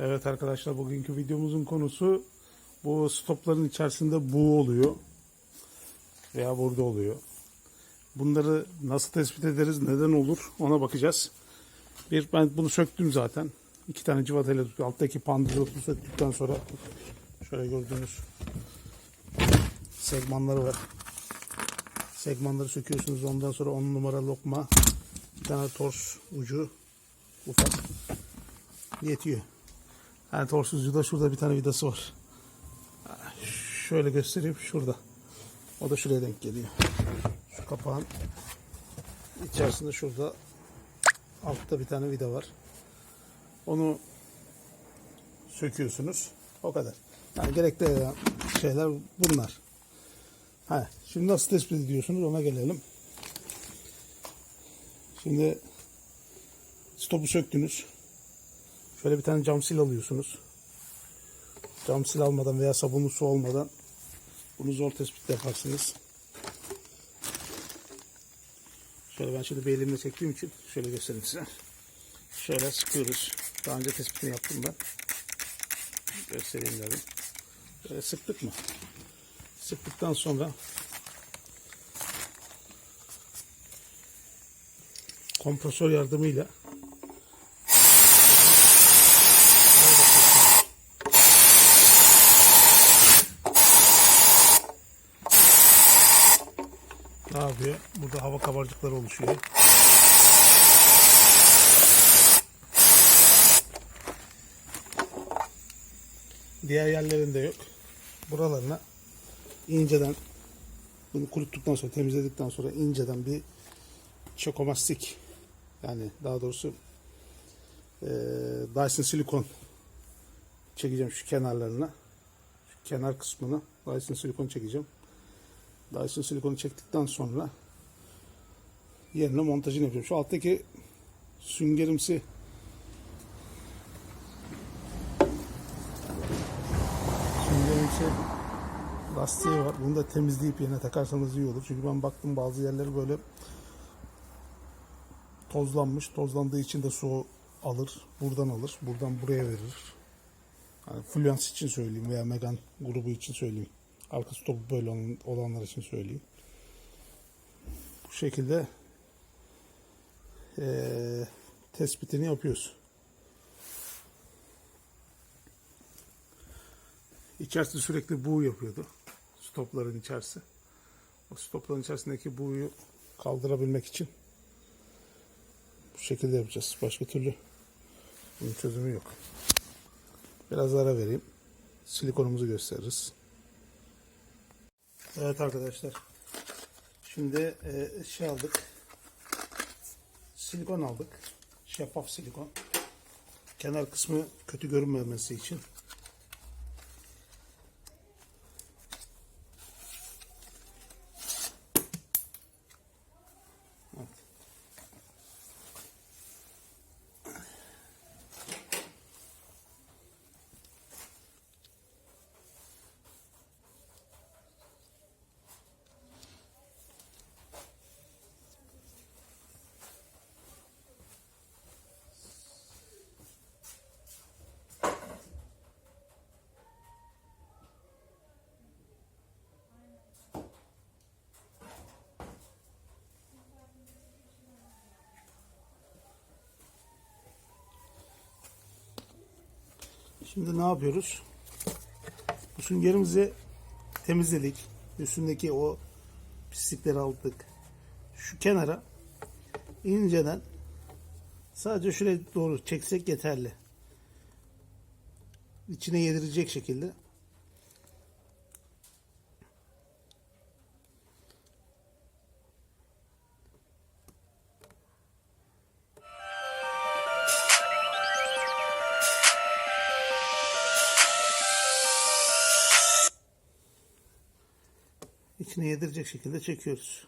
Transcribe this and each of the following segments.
Evet arkadaşlar bugünkü videomuzun konusu bu stopların içerisinde buğu oluyor. Veya burada oluyor. Bunları nasıl tespit ederiz, neden olur ona bakacağız. Bir ben bunu söktüm zaten. İki tane civatayla tutuyor. Alttaki pandızı söktükten sonra şöyle gördüğünüz segmanları var. Segmanları söküyorsunuz. Ondan sonra 10 numara lokma, bir tane tors ucu ufak yetiyor. Yani tors ucu da şurada bir tane vidası var. Şöyle göstereyim şurada. O da şuraya denk geliyor. Şu kapağın içerisinde şurada altta bir tane vida var. Onu söküyorsunuz. O kadar. Yani gerekli şeyler bunlar. Ha, şimdi nasıl tespit ediyorsunuz ona gelelim. Şimdi stopu söktünüz. Şöyle bir tane cam sil alıyorsunuz. Cam sil almadan veya sabunlu su olmadan bunu zor tespit yaparsınız. Şöyle ben şimdi bir elimle çektiğim için şöyle göstereyim size. Şöyle sıkıyoruz. Daha önce tespitini yaptım ben. Göstereyim dedim. Böyle sıktık mı? Sıktıktan sonra kompresör yardımıyla ne yapıyor? Burada hava kabarcıkları oluşuyor. Diğer yerlerinde yok. Buralarına inceden bunu kuruttuktan sonra temizledikten sonra inceden bir çokomastik yani daha doğrusu eee Dyson silikon çekeceğim şu kenarlarına şu kenar kısmını Dyson silikon çekeceğim Dyson silikonu çektikten sonra yerine montajını yapacağım şu alttaki süngerimsi süngerimsi lastiği var. Bunu da temizleyip yerine takarsanız iyi olur. Çünkü ben baktım bazı yerleri böyle tozlanmış. Tozlandığı için de su alır. Buradan alır. Buradan buraya verir. Yani Fluence için söyleyeyim veya Megan grubu için söyleyeyim. Arka stopu böyle olan- olanlar için söyleyeyim. Bu şekilde eee, tespitini yapıyoruz. İçerisi sürekli buğu yapıyordu. Stopların içerisi. O stopların içerisindeki buğuyu kaldırabilmek için bu şekilde yapacağız. Başka türlü bunun çözümü yok. Biraz ara vereyim. Silikonumuzu gösteririz. Evet arkadaşlar. Şimdi e, şey aldık. Silikon aldık. Şeffaf silikon. Kenar kısmı kötü görünmemesi için. Şimdi ne yapıyoruz? Bu süngerimizi temizledik. Üstündeki o pislikleri aldık. Şu kenara inceden sadece şuraya doğru çeksek yeterli. İçine yedirecek şekilde. İçine yedirecek şekilde çekiyoruz.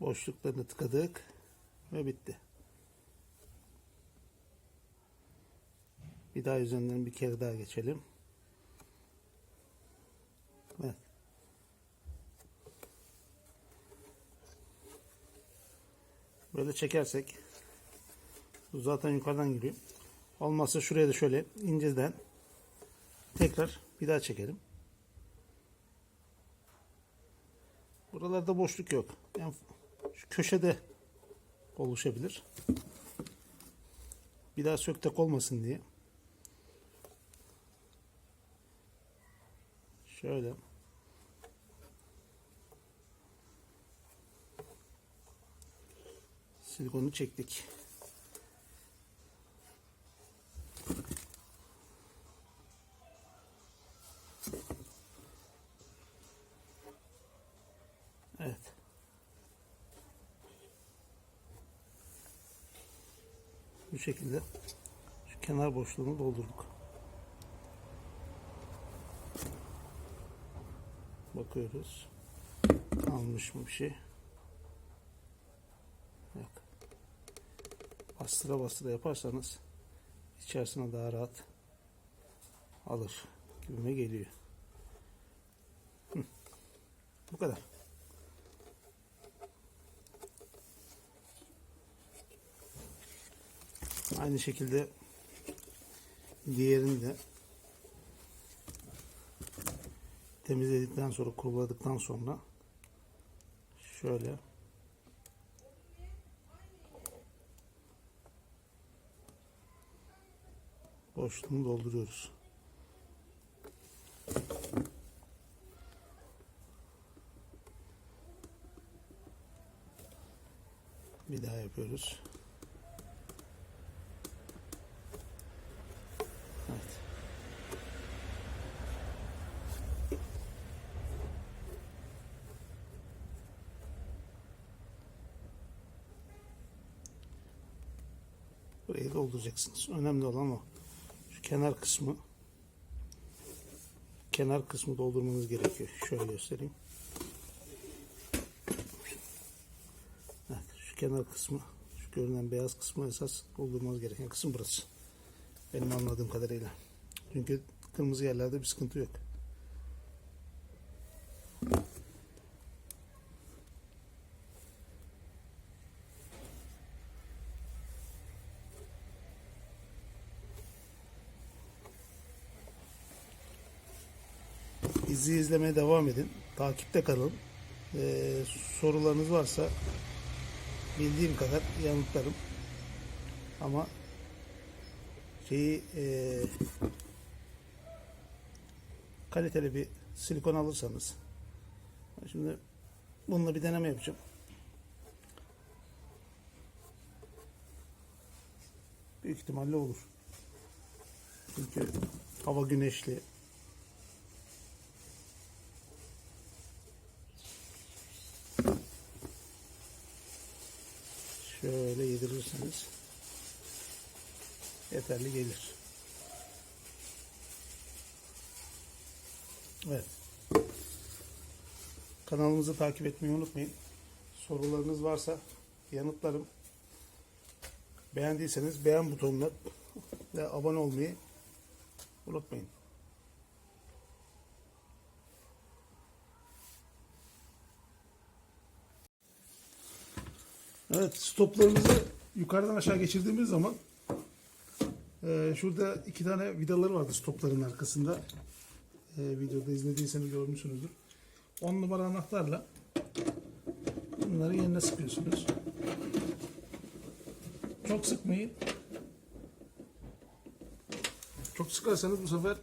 Boşluklarını tıkadık ve bitti. Bir daha üzerinden bir kere daha geçelim. Evet. Böyle çekersek bu zaten yukarıdan giriyor. Olmazsa şuraya da şöyle inceden tekrar bir daha çekelim. Buralarda boşluk yok. Yani şu köşede oluşabilir. Bir daha söktek olmasın diye. Şöyle. Silikonu çektik. Evet. Bu şekilde şu kenar boşluğunu doldurduk. Bakıyoruz. Kalmış mı bir şey? Bastıra bastıra yaparsanız içerisine daha rahat alır gibime geliyor. Bu kadar. Aynı şekilde diğerini de temizledikten sonra kuruladıktan sonra şöyle boşluğunu dolduruyoruz. Bir daha yapıyoruz. Burayı dolduracaksınız. Önemli olan o. Kenar kısmı kenar kısmı doldurmanız gerekiyor. Şöyle göstereyim. Evet, şu kenar kısmı, şu görünen beyaz kısmı esas doldurmanız gereken kısım burası. Benim anladığım kadarıyla. Çünkü kırmızı yerlerde bir sıkıntı yok. Bizi izlemeye devam edin. Takipte kalın. Ee, sorularınız varsa bildiğim kadar yanıtlarım. Ama şeyi e, kaliteli bir silikon alırsanız şimdi bununla bir deneme yapacağım. Büyük ihtimalle olur. Çünkü hava güneşli. Şöyle yedirirseniz yeterli gelir. Evet. Kanalımızı takip etmeyi unutmayın. Sorularınız varsa yanıtlarım. Beğendiyseniz beğen butonuna ve abone olmayı unutmayın. Evet stoplarımızı yukarıdan aşağı geçirdiğimiz zaman ee, şurada iki tane vidaları vardı stopların arkasında. Ee, videoda izlediyseniz görmüşsünüzdür. 10 numara anahtarla bunları yerine sıkıyorsunuz. Çok sıkmayın. Çok sıkarsanız bu sefer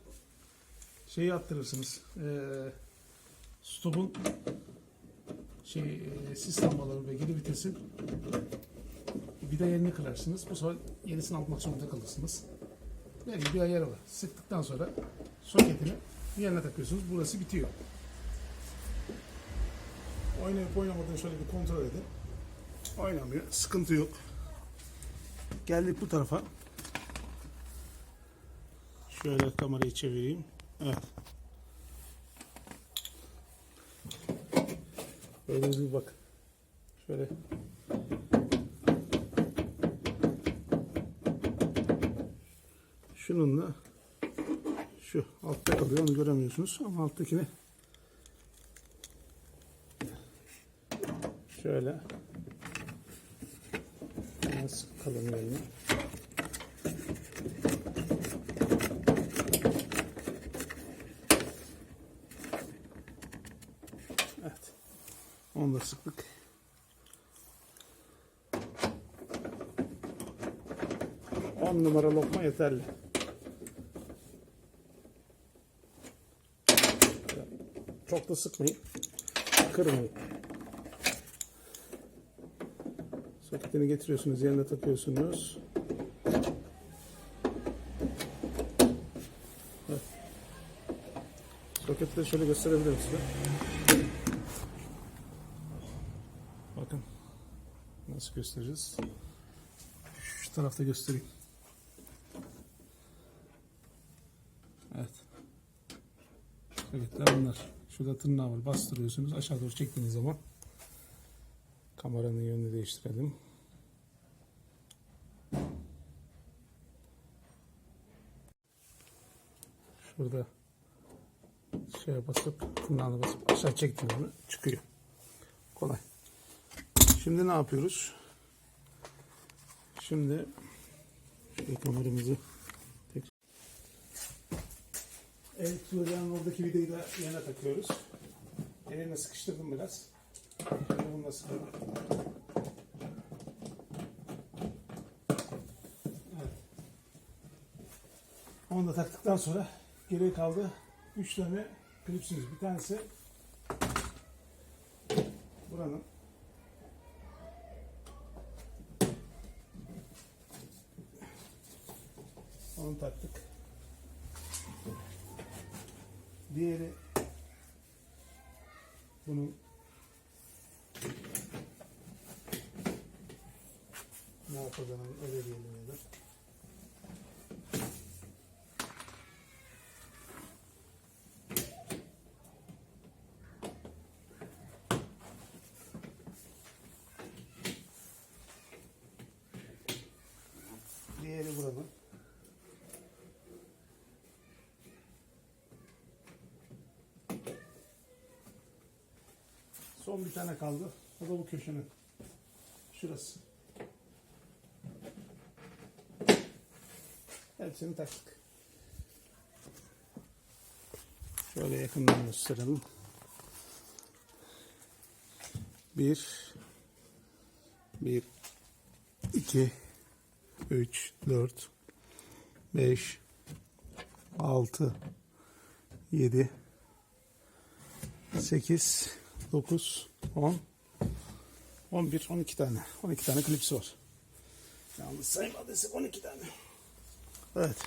şeyi attırırsınız. Ee, stopun şey e, sis lambaları ve geri vitesin vida yerini kırarsınız. Bu sefer yenisini almak zorunda kalırsınız. Belki bir ayarı var. Sıktıktan sonra soketini yerine takıyorsunuz. Burası bitiyor. Oynayıp oynamadığını şöyle bir kontrol edin. Oynamıyor. Sıkıntı yok. Geldik bu tarafa. Şöyle kamerayı çevireyim. Evet. Böyle bir bak. Şöyle şununla şu altta kalıyor onu göremiyorsunuz ama alttakini şöyle biraz kalın yerine Sıktık. On numara lokma yeterli. Çok da sıkmayın. Kırmayın. Soketini getiriyorsunuz, yerine takıyorsunuz. Soketi de şöyle gösterebilirim size. Nasıl göstereceğiz? Şu tarafta göstereyim. Evet. Soketler bunlar. Şurada tırnağı var. Bastırıyorsunuz. Aşağı doğru çektiğiniz zaman kameranın yönünü değiştirelim. Şurada şeye basıp tırnağını basıp aşağı çektiğiniz zaman çıkıyor. Kolay. Şimdi ne yapıyoruz? Şimdi şu kameramızı tek Evet Suriye'nin oradaki vidayı da yana takıyoruz. Eline sıkıştırdım biraz. Şimdi bunu da. Evet. Onu da taktıktan sonra geriye kaldı 3 tane klipsimiz. Bir tanesi buranın Onu taktık. Diğeri bunun ne yapacağını öyle diyelim ya da. Diğeri buranın. Son bir tane kaldı. O da bu köşenin. Şurası. Hepsini taktık. Şöyle yakından gösterelim. Bir, bir, iki, üç, dört, beş, altı, yedi, 8, 9, 10, 11, 12 tane. 12 tane klipsi var. Yalnız saymadıysak 12 tane. Evet.